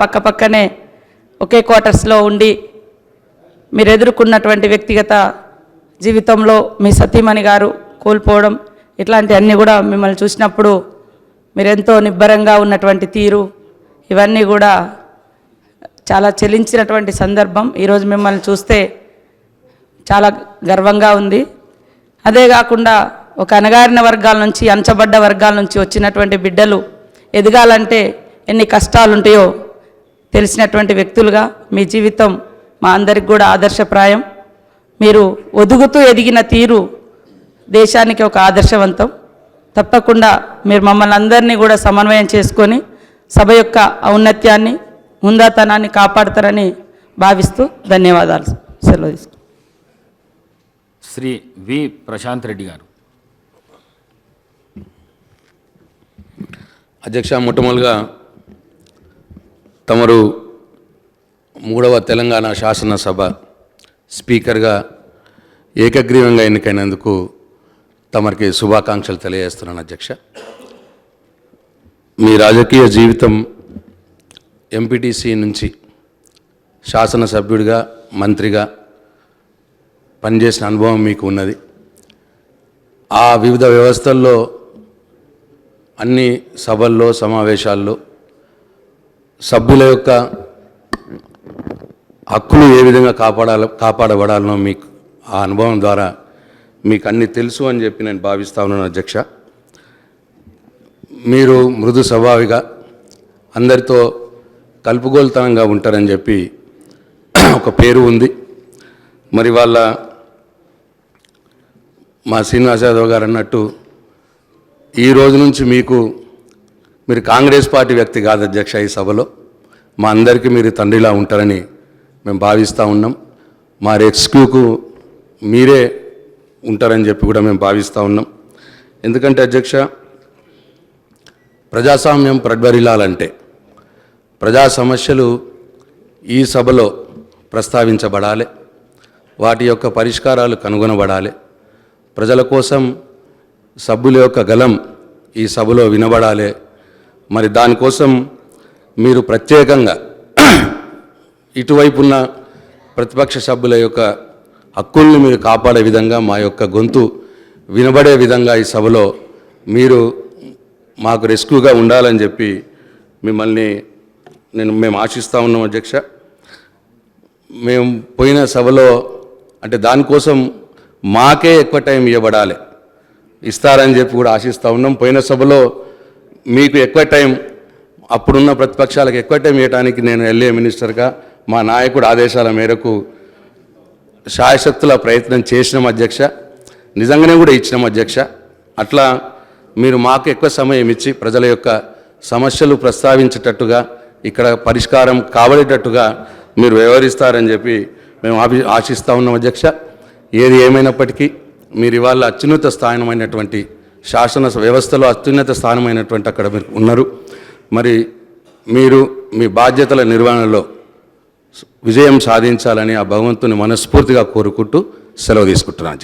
పక్క పక్కనే ఒకే క్వార్టర్స్లో ఉండి మీరు ఎదుర్కొన్నటువంటి వ్యక్తిగత జీవితంలో మీ సతీమణి గారు కోల్పోవడం ఇట్లాంటివన్నీ కూడా మిమ్మల్ని చూసినప్పుడు మీరెంతో నిబ్బరంగా ఉన్నటువంటి తీరు ఇవన్నీ కూడా చాలా చెలించినటువంటి సందర్భం. ఈరోజు మిమ్మల్ని చూస్తే చాలా గర్వంగా ఉంది. అదే కాకుండా ఒక అణగారిన వర్గాల నుంచి అంచబడ్డ వర్గాల నుంచి వచ్చినటువంటి బిడ్డలు ఎదగాలంటే ఎన్ని కష్టాలుంటాయో తెలిసినటువంటి వ్యక్తులుగా మీ జీవితం మా అందరికి కూడా ఆదర్శప్రాయం. మీరు ఒదుగుతూ ఎదిగిన తీరు దేశానికి ఒక ఆదర్శవంతం. తప్పకుండా మీరు మమ్మల్ని అందరినీ కూడా సమన్వయం చేసుకొని సభ యొక్క ఔన్నత్యాన్ని ముందాతనాన్ని కాపాడతారని భావిస్తూ ధన్యవాదాలు సెలవు తీసుకుంటాను. శ్రీ వి ప్రశాంత్ రెడ్డి గారు. అధ్యక్ష మొట్టమొదలుగా తమరు మూడవ తెలంగాణ శాసనసభ స్పీకర్గా ఏకగ్రీవంగా ఎన్నికైనందుకు తమరికి శుభాకాంక్షలు తెలియజేస్తున్నాను అధ్యక్ష. మీ రాజకీయ జీవితం ఎంపీటీసీ నుంచి శాసనసభ్యుడిగా మంత్రిగా పనిచేసిన అనుభవం మీకు ఉన్నది. ఆ వివిధ వ్యవస్థల్లో అన్ని సభల్లో సమావేశాల్లో సభ్యుల యొక్క హక్కులు ఏ విధంగా కాపాడాల కాపాడబడాలనో మీకు ఆ అనుభవం ద్వారా మీకు అన్ని తెలుసు అని చెప్పి నేను భావిస్తా ఉన్నాను అధ్యక్ష. మీరు మృదు స్వభావిగా అందరితో కలుపుగోలుతనంగా ఉంటారని చెప్పి ఒక పేరు ఉంది. మరి వాళ్ళ మా శ్రీనివాస్ యాదవ్ గారు అన్నట్టు ఈ రోజు నుంచి మీకు మీరు కాంగ్రెస్ పార్టీ వ్యక్తి కాదు అధ్యక్ష ఈ సభలో. మా అందరికీ మీరు తండ్రిలా ఉంటారని మేము భావిస్తూ ఉన్నాం. మా రెస్క్యూకు మీరే ఉంటారని చెప్పి కూడా మేము భావిస్తూ ఉన్నాం. ఎందుకంటే అధ్యక్ష ప్రజాస్వామ్యం ప్రజ్వరిల్లాలంటే ప్రజా సమస్యలు ఈ సభలో ప్రస్తావించబడాలి. వాటి యొక్క పరిష్కారాలు కనుగొనబడాలి. ప్రజల కోసం సభ్యుల యొక్క గలం ఈ సభలో వినబడాలి. మరి దానికోసం మీరు ప్రత్యేకంగా ఇటువైపున్న ప్రతిపక్ష సభ్యుల యొక్క హక్కుల్ని మీరు కాపాడే విధంగా మా యొక్క గొంతు వినబడే విధంగా ఈ సభలో మీరు మాకు రెస్క్యూగా ఉండాలని చెప్పి మిమ్మల్ని నేను మేము ఆశిస్తూ ఉన్నాం అధ్యక్ష. మేము పోయిన సభలో అంటే దానికోసం మాకే ఎక్కువ టైం ఇవ్వబడాలి. ఇస్తారని చెప్పి కూడా ఆశిస్తూ ఉన్నాం. పోయిన సభలో మీకు ఎక్కువ టైం అప్పుడున్న ప్రతిపక్షాలకు ఎక్కువ టైం ఇవ్వడానికి నేను ఎల్ఏ మినిస్టర్గా మా నాయకుడు ఆదేశాల మేరకు శాయశక్తుల ప్రయత్నం చేసినాం అధ్యక్ష. నిజంగానే కూడా ఇచ్చినాం అధ్యక్ష. అట్లా మీరు మాకు ఎక్కువ సమయం ఇచ్చి ప్రజల యొక్క సమస్యలు ప్రస్తావించేటట్టుగా ఇక్కడ పరిష్కారం కావలేటట్టుగా మీరు వ్యవహరిస్తారని చెప్పి మేము ఆభి ఆశిస్తూ ఉన్నాం అధ్యక్ష. ఏది ఏమైనప్పటికీ మీరు ఇవాళ అత్యున్నత స్థానమైనటువంటి శాసన వ్యవస్థలో అత్యున్నత స్థానమైనటువంటి అక్కడ మీరు ఉన్నారు. మరి మీరు మీ బాధ్యతల నిర్వహణలో విజయం సాధించాలని ఆ భగవంతుని మనస్ఫూర్తిగా కోరుకుంటూ సెలవు తీసుకుంటున్నాను.